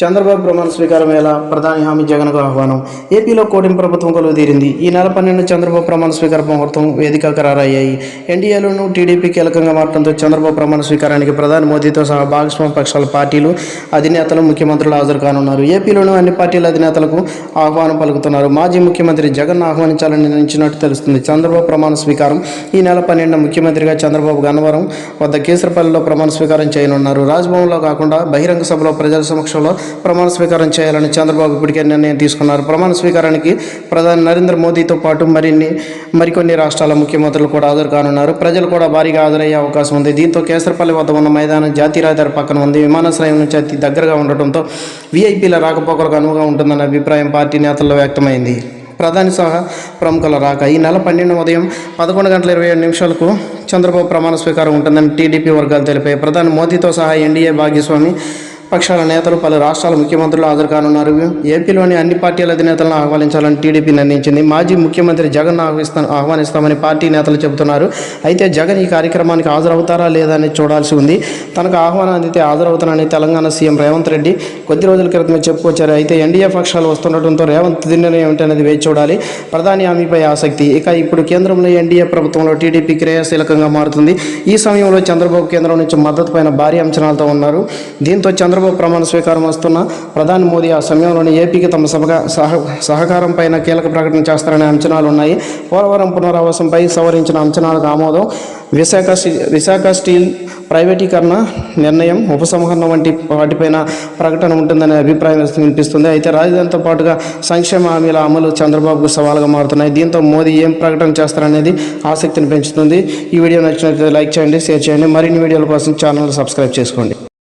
చంద్రబాబు ప్రమాణ స్వీకారం ఎలా? ప్రధాని హామీ జగన్కు ఆహ్వానం. ఏపీలో కూటమి ప్రభుత్వం కొలువు తీరింది ఈ నెల పన్నెండు చంద్రబాబు ప్రమాణ స్వీకార ముహూర్తం వేదిక ఖరారయ్యాయి. ఎన్డీఏలోనూ టీడీపీ కీలకంగా మారడంతో చంద్రబాబు ప్రమాణ స్వీకారానికి ప్రధాని మోదీతో సహా భాగస్వామ్య పక్షాల పార్టీలు అధినేతలు ముఖ్యమంత్రులు హాజరు కానున్నారు ఏపీలోనూ అన్ని పార్టీల అధినేతలకు ఆహ్వానం పలుకుతున్నారు. మాజీ ముఖ్యమంత్రి జగన్ ఆహ్వానించాలని నిర్ణయించినట్టు తెలుస్తుంది. చంద్రబాబు ప్రమాణ స్వీకారం ఈ నెల పన్నెండు ముఖ్యమంత్రిగా చంద్రబాబు గన్నవరం వద్ద కేసరపల్లిలో ప్రమాణ స్వీకారం చేయనున్నారు. రాజ్భవన్లో కాకుండా బహిరంగ సభలో ప్రజల సమక్షంలో ప్రమాణ స్వీకారం చేయాలని చంద్రబాబు ఇప్పటికే నిర్ణయం తీసుకున్నారు. ప్రమాణ స్వీకారానికి ప్రధాని నరేంద్ర మోదీతో పాటు మరిన్ని మరికొన్ని రాష్ట్రాల ముఖ్యమంత్రులు కూడా హాజరు కానున్నారు. ప్రజలు కూడా భారీగా హాజరయ్యే అవకాశం ఉంది. దీంతో కేసరపల్లి వద్ద ఉన్న మైదానం జాతీయ రహదారి పక్కన ఉంది. విమానాశ్రయం నుంచి అతి దగ్గరగా ఉండటంతో వీఐపీల రాకపోకలకు అనువుగా ఉంటుందన్న అభిప్రాయం పార్టీ నేతల్లో వ్యక్తమైంది. ప్రధాని సహా ప్రముఖుల రాక ఈ నెల పన్నెండు ఉదయం పదకొండు గంటల ఇరవై ఏడు నిమిషాలకు చంద్రబాబు ప్రమాణ స్వీకారం ఉంటుందని టీడీపీ వర్గాలు తెలిపాయి. ప్రధాని మోదీతో సహా ఎన్డీఏ భాగస్వామి పక్షాల నేతలు పలు రాష్ట్రాల ముఖ్యమంత్రులు హాజరు కానున్నారు. ఏపీలోని అన్ని పార్టీల అధినేతలను ఆహ్వానించాలని టీడీపీ నిర్ణయించింది. మాజీ ముఖ్యమంత్రి జగన్ ఆహ్వానిస్తా ఆహ్వానిస్తామని పార్టీ నేతలు చెబుతున్నారు. అయితే జగన్ ఈ కార్యక్రమానికి హాజరవుతారా లేదా అని చూడాల్సి ఉంది. తనకు ఆహ్వానం అందితే హాజరవుతానని తెలంగాణ సీఎం రేవంత్ రెడ్డి కొద్ది రోజుల క్రితమే చెప్పుకొచ్చారు. అయితే ఎన్డీఏ పక్షాలు వస్తుండటంతో రేవంత్ నిర్ణయం ఏమిటనేది వేచి చూడాలి. ప్రధాని హామీపై ఆసక్తి. ఇక ఇప్పుడు కేంద్రంలో ఎన్డీఏ ప్రభుత్వంలో టీడీపీ క్రియాశీలకంగా మారుతుంది. ఈ సమయంలో చంద్రబాబు కేంద్రం నుంచి మద్దతు పైన భారీ అంచనాలతో ఉన్నారు. దీంతో చంద్రబాబు ప్రమాణ స్వీకారం వస్తున్న ప్రధాని మోదీ ఆ సమయంలోనే ఏపీకి తమ సహ సహకారం పైన కీలక ప్రకటన చేస్తారనే అంచనాలు ఉన్నాయి. పోలవరం పునరావాసంపై సవరించిన అంచనాలకు ఆమోదం విశాఖ విశాఖ స్టీల్ ప్రైవేటీకరణ నిర్ణయం ఉపసంహరణ వంటి వాటిపైన ప్రకటన ఉంటుందనే అభిప్రాయం వినిపిస్తుంది. అయితే రాజధానితో పాటుగా సంక్షేమ హామీల అమలు చంద్రబాబుకు సవాలుగా మారుతున్నాయి. దీంతో మోదీ ఏం ప్రకటన చేస్తారనేది ఆసక్తిని పెంచుతుంది. ఈ వీడియో నచ్చినట్లయితే లైక్ చేయండి షేర్ చేయండి. మరిన్ని వీడియోల కోసం ఛానల్ సబ్స్క్రైబ్ చేసుకోండి.